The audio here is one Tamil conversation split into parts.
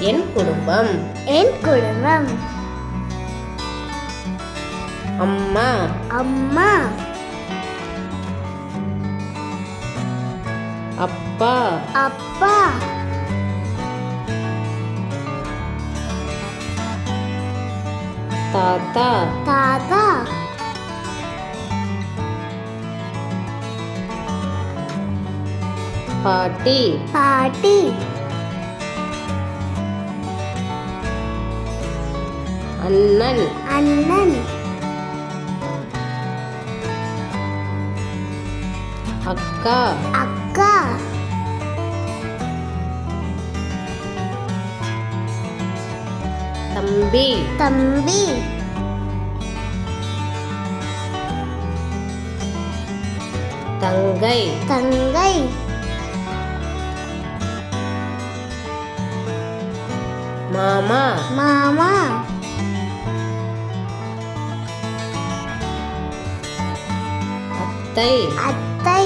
என் குடும்பம். என் குடும்பம். அம்மா. அம்மா. அப்பா. அப்பா. தாத்தா. தாத்தா. பாட்டி. பாட்டி. அண்ணன். அண்ணன். அக்கா. அக்கா. தம்பி. தம்பி. தங்கை. தங்கை. மாமா. மாமா. அத்தை. அத்தை.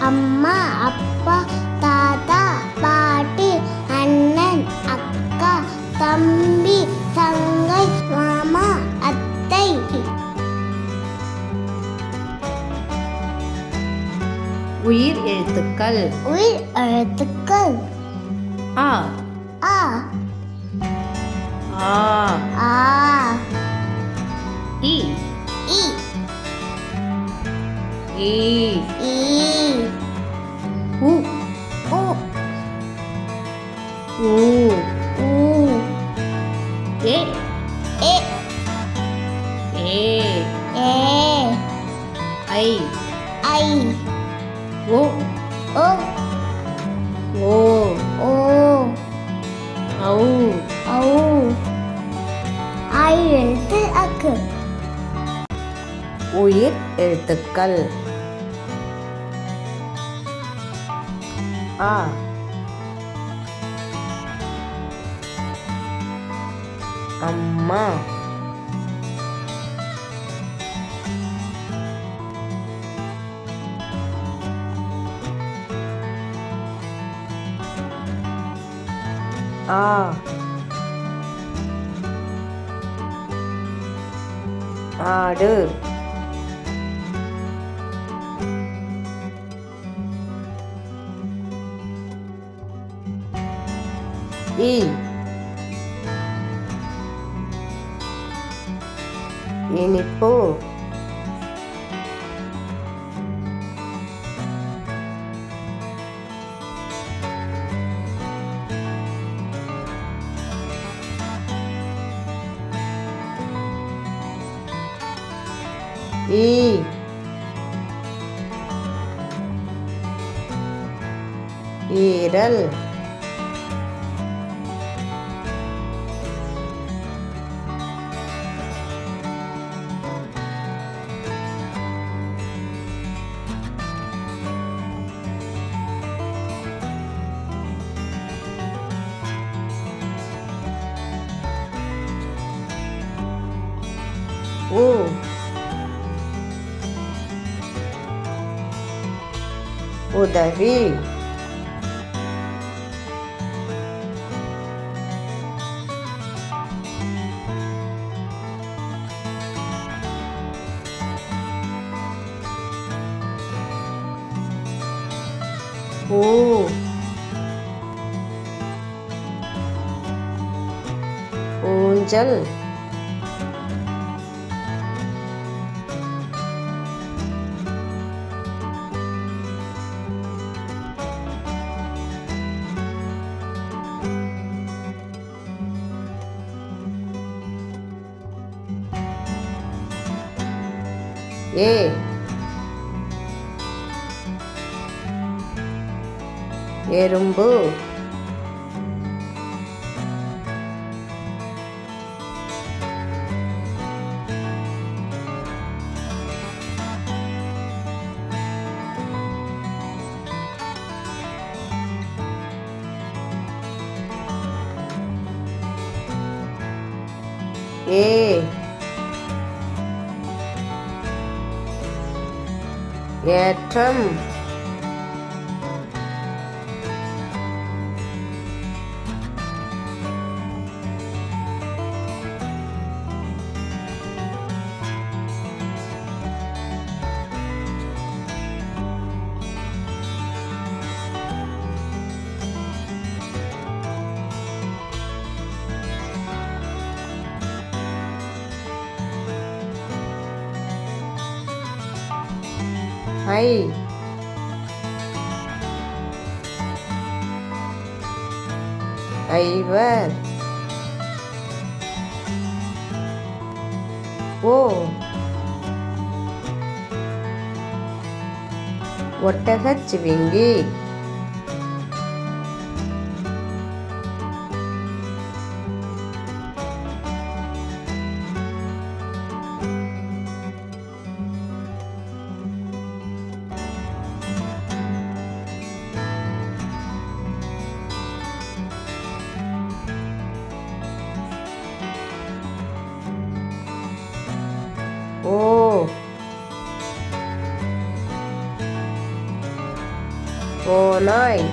அம்மா அப்பா தாத்தா பாட்டி அண்ணன் அக்கா தம்பி தங்கை மாமா அத்தை. உயிர் எழுத்துக்கள். உயிர் எழுத்துக்கள். ஆ ஓ. ஓ ஓ. ஔ. ஔ. ஐ எழுத்து அக்கு. உயிர் எழுத்துக்கள். ஆ. அம்மா. ஆ ஆடு இ இனிப்பு ஈ உதவி ஊ ஊஞ்சல் எறும்பு ஏ ஏற்றம் ஐ ஐவர் ஓ ஒட்டகச் mine.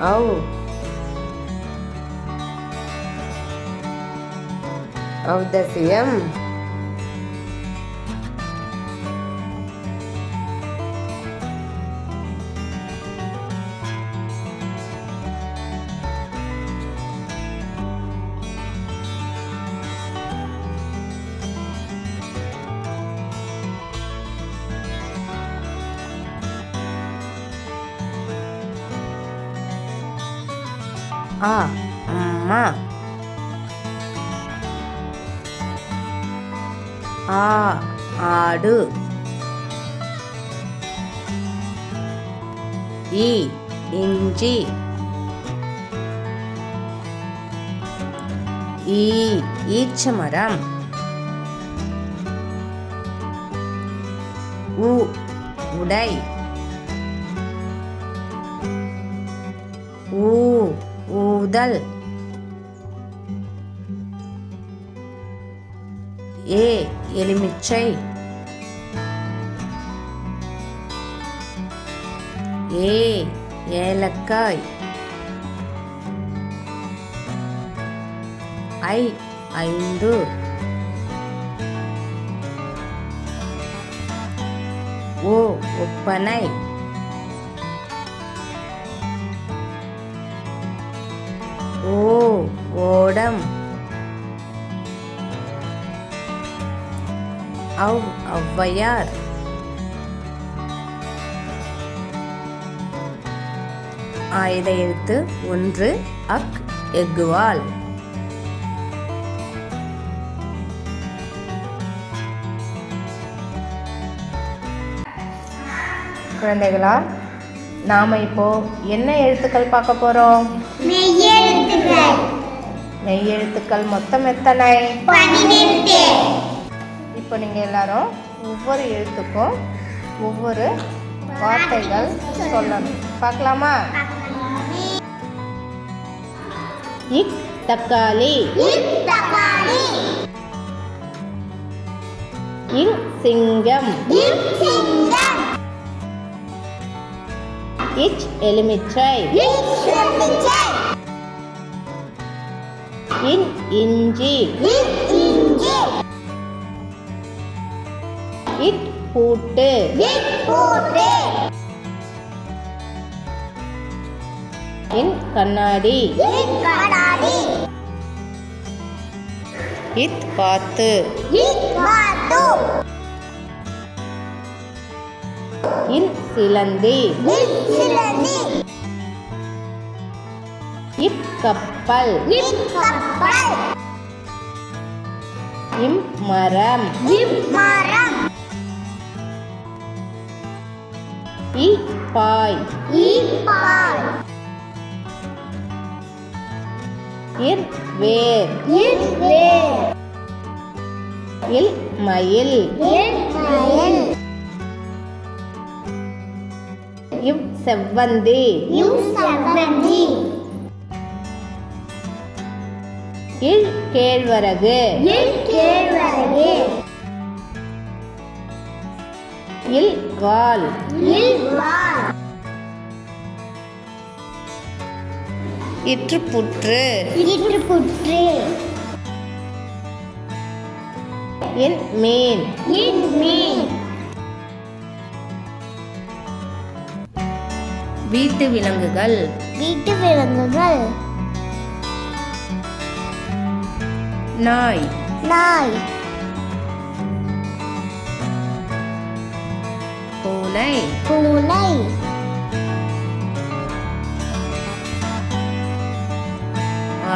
Oh. Oh, that's yum. ஆ அம்மா. ஆ ஆடு. இ இஞ்சி. ஈ ஈச்சமரம். உ உடை. ஊ ஊதல். ஏ எலுமிச்சை. ஏ ஏலக்காய். ஐ ஐந்து. ஓ ஒப்பனை. ஓடம். அவ் ஔவையார். ஆயுத எழுத்து ஒன்று அக் எஃகுவால். குழந்தைகளா நாம இப்போ என்ன எழுத்துக்கள் பார்க்க போறோம்? மெய்யெழுத்துக்கள் மெய் எழுத்துக்கள் மொத்தம் எத்தனை? இப்போ நீங்கள் எல்லாரும் ஒவ்வொரு எழுத்துக்கும் ஒவ்வொரு வார்த்தைகள் சொல்லணும். பார்க்கலாமா? இக் தக்காளி. இங் சிங்கம். சிங்கம். இச் எலுமிச்சை. எலுமிச்சை. இன் இஞ்சி. இஞ்சி இட் பூட்டு. பூட்டு இன் கண்ணாடி. கடாடி இத் பாத்து. இன் சிலந்தி. சிலந்தி இப் கப்பல் கப்பல் இம் மரம் மரம் இ பாய் இப்பால் இர் வேர் இவ்வேர் இல் மயில் இவ்மயில் இவ் செவ்வந்தி இல் கேழ்வரகு. இல் வால். இவ்வால் இற்று புற்று இற்றுப்புற்று. இன் மீன். இன்மீன் வீட்டு விலங்குகள். வீட்டு விலங்குகள். நாய் நாய் பூனை பூனை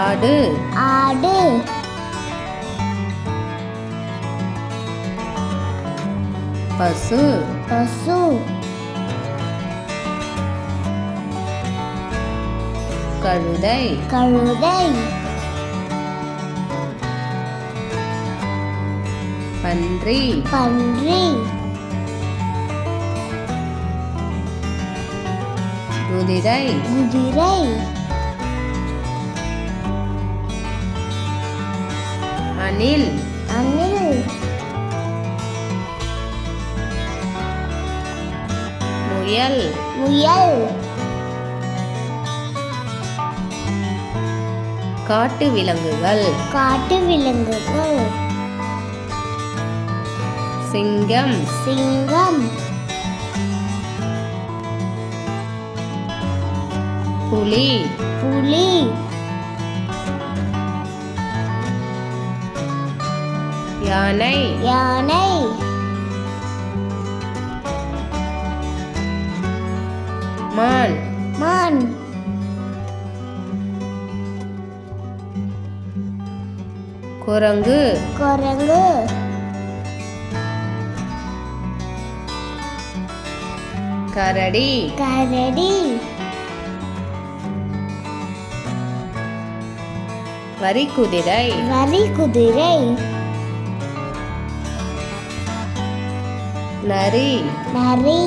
ஆடு ஆடு பசு பசு கழுதை கழுதை பன்றி. பன்றி. குதிரை குதிரை அணில். அணில். முயல். முயல். காட்டு விலங்குகள். காட்டு விலங்குகள். சிங்கம். சிங்கம். புலி. புலி. யானை. யானை. மான். மான். குரங்கு. குரங்கு. கரடி. கரடி. வரிக்குதிரை வரி குதிரை. நரி. நரி.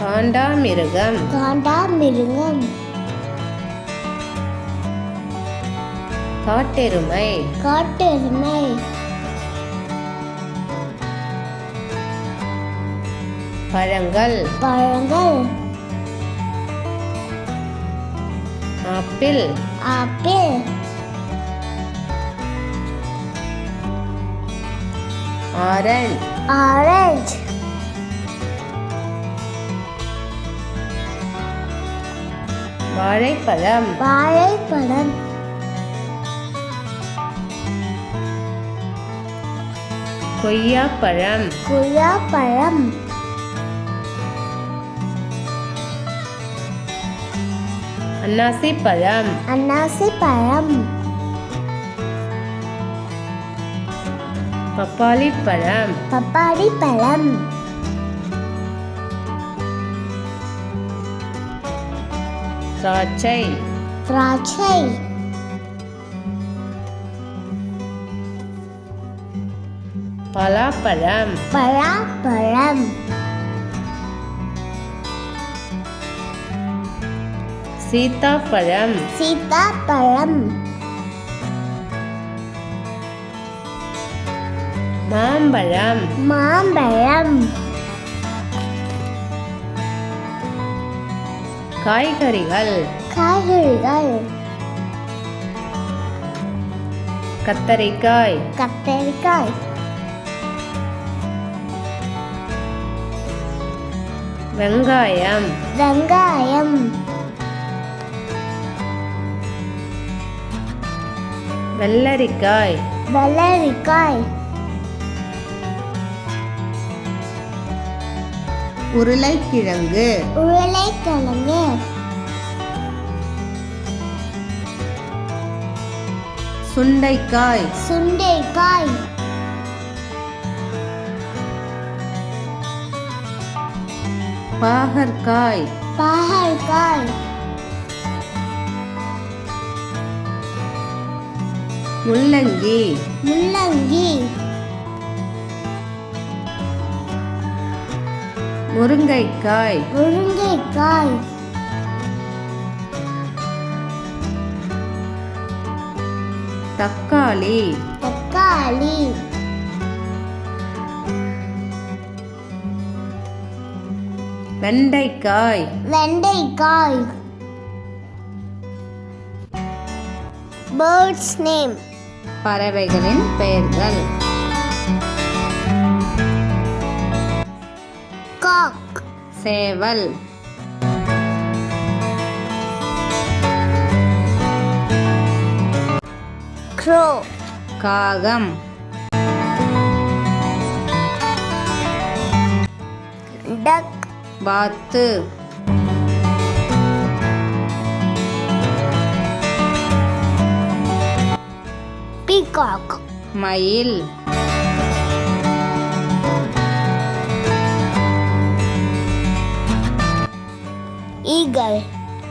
காண்டாமிருகம் காண்டாமிருகம் காட்டெருமை. காட்டெருமை. பழங்கள். பழங்கள். ஆப்பிள். ஆப்பிள். ஆரஞ்ச். ஆரஞ்சு. வாழைப்பழம். வாழைப்பழம். கொய்யாப்பழம். குழாப்பழம் அன்னாசி பழம் அன்னாசி பழம் பப்பாளி பழம் பப்பாளி பழம் திராட்சை திராட்சை பலாப்பழம் பழாப்பழம் சீத்தாப்பழம். சீதாப்பழம் மாம்பழம். மாம்பழம். காய்கறிகள். காய்கறிகள். கத்தரிக்காய். கத்தரிக்காய். வெங்காயம். வெங்காயம். வெள்ளரிக்காய். வெள்ளரிக்காய். உருளைக்கிழங்கு. உருளைக்கிழங்கு. சுண்டைக்காய். சுண்டைக்காய். பாகற்காய். பாகற்காய். முள்ளங்கி. முள்ளங்கி. முருங்கைக்காய். முருங்கைக்காய். தக்காளி. தக்காளி. வெண்டைக்காய். வெண்டைக்காய். பேர்ட்ஸ் நேம் பறவைகளின் பெயர்கள். காக். சேவல். க்ரோ. காகம். டக். வாத்து. பீகாக் மயில். ஈகல்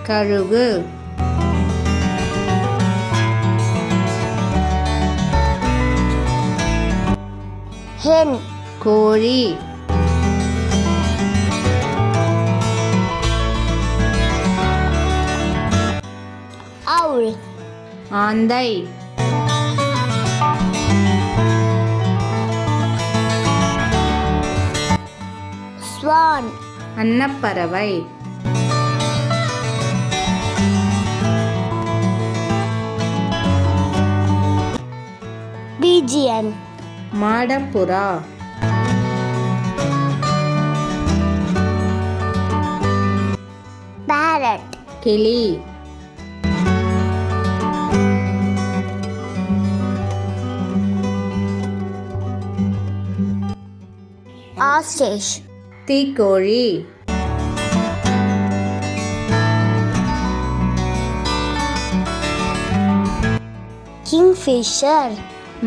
கழுகு. ஹென் கோழி. அவுல் ஆந்தை. ஸ்வான் அன்னப்பறவை. பீஜியன். மாடப்புறா பேரட் கிளி. ஆஸ்டேஷ் தீக்கோழி. கிங்ஃபிஷர்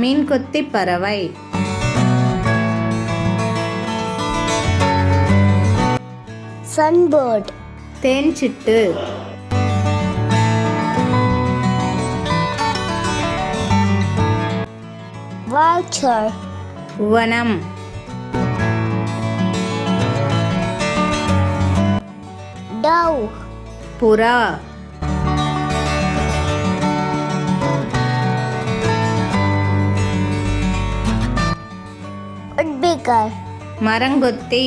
மீன்கொத்தி பறவை. சன்பேர்ட் தேன்சிட்டு. வால்ச்சர் வனம். டவ் புறா. உட்பிகர் மரங்கொத்தி.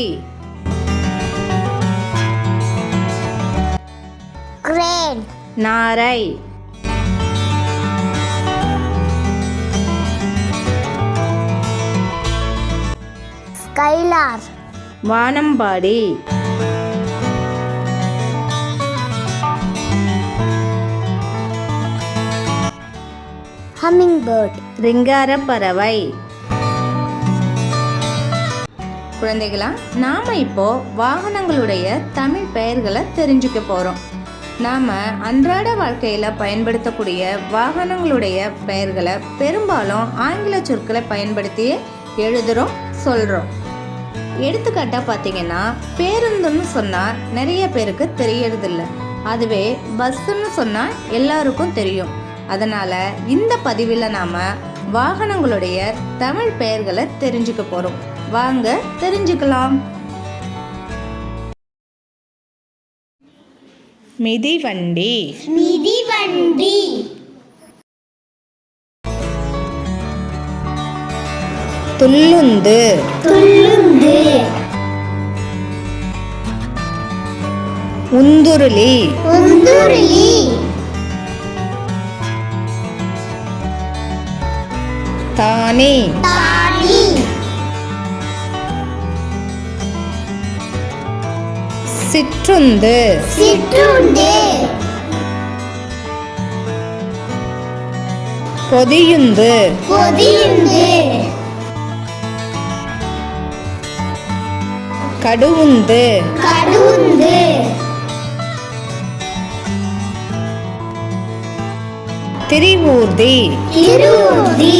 கிரேன் நாரை. ஸ்கைலார் வானம்பாடி ஹம்மிங்பேர்ட் ரிங்கார பறவை குழந்தைகளா நாம இப்போ வாகனங்களுடைய தமிழ் பெயர்களை தெரிஞ்சுக்க போறோம். நாம அன்றாட வாழ்க்கையில பயன்படுத்தக்கூடிய வாகனங்களுடைய பெயர்களை பெரும்பாலும் ஆங்கில சொற்களை பயன்படுத்தி எழுதுறோம் சொல்றோம். எடுத்துக்காட்டா பார்த்தீங்கன்னா பேருந்துன்னு சொன்னா நிறைய பேருக்கு தெரியறதில்ல. அதுவே பஸ்ஸுன்னு சொன்னா எல்லாருக்கும் தெரியும். அதனால இந்த பதிவில் நாம வாகனங்களுடைய தமிழ் பெயர்களை தெரிஞ்சுக்க போறோம். வாங்க தெரிஞ்சுக்கலாம். மிதிவண்டி. மிதிவண்டி. துள்ளுந்து. துள்ளுந்து. உந்துருளி. உந்துருளி. தானி. சிற்றுந்து பொதியுந்து பொதியுண்டு. கடுவுந்து கடுவுந்து திரிவூர்தி. திருஊர்தி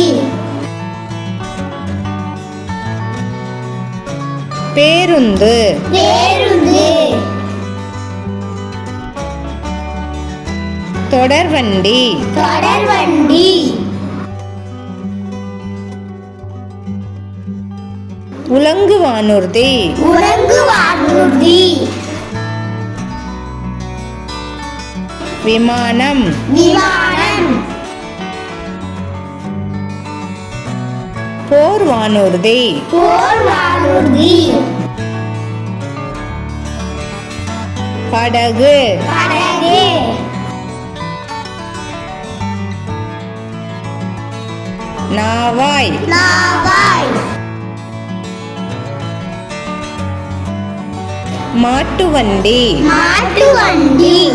பேருந்து. பேருந்து. தொடர்வண்டி. தொடர்வண்டி. உலங்கு வானூர்தி உறங்குவானூர்தி விமானம். விமானம். போர் வானூர்தி படகு. நாவாய். மாட்டு வண்டி மாட்டு வண்டி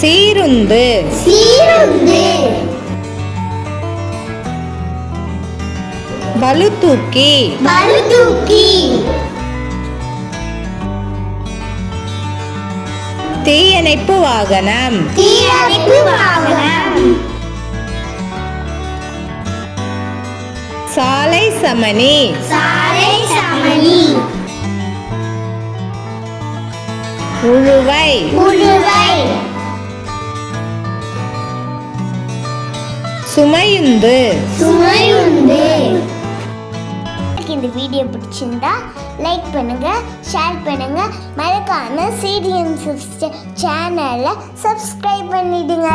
சீருந்து. சீருந்து. பளுதூக்கி பழுதூக்கி தீயணைப்பு வாகனம். தீயணைப்பு வாகனம். சாலை சமணி. சாலை சமணி. உழுவை. உழுவை. சுமையுந்து. சுமையுண்டு இந்த வீடியோ பிடிச்சிருந்தா லைக் பண்ணுங்கள் ஷேர் பண்ணுங்கள் மறக்காமல் சீரியன் சிஸ்டர் சேனலை சப்ஸ்கிரைப் பண்ணிவிடுங்க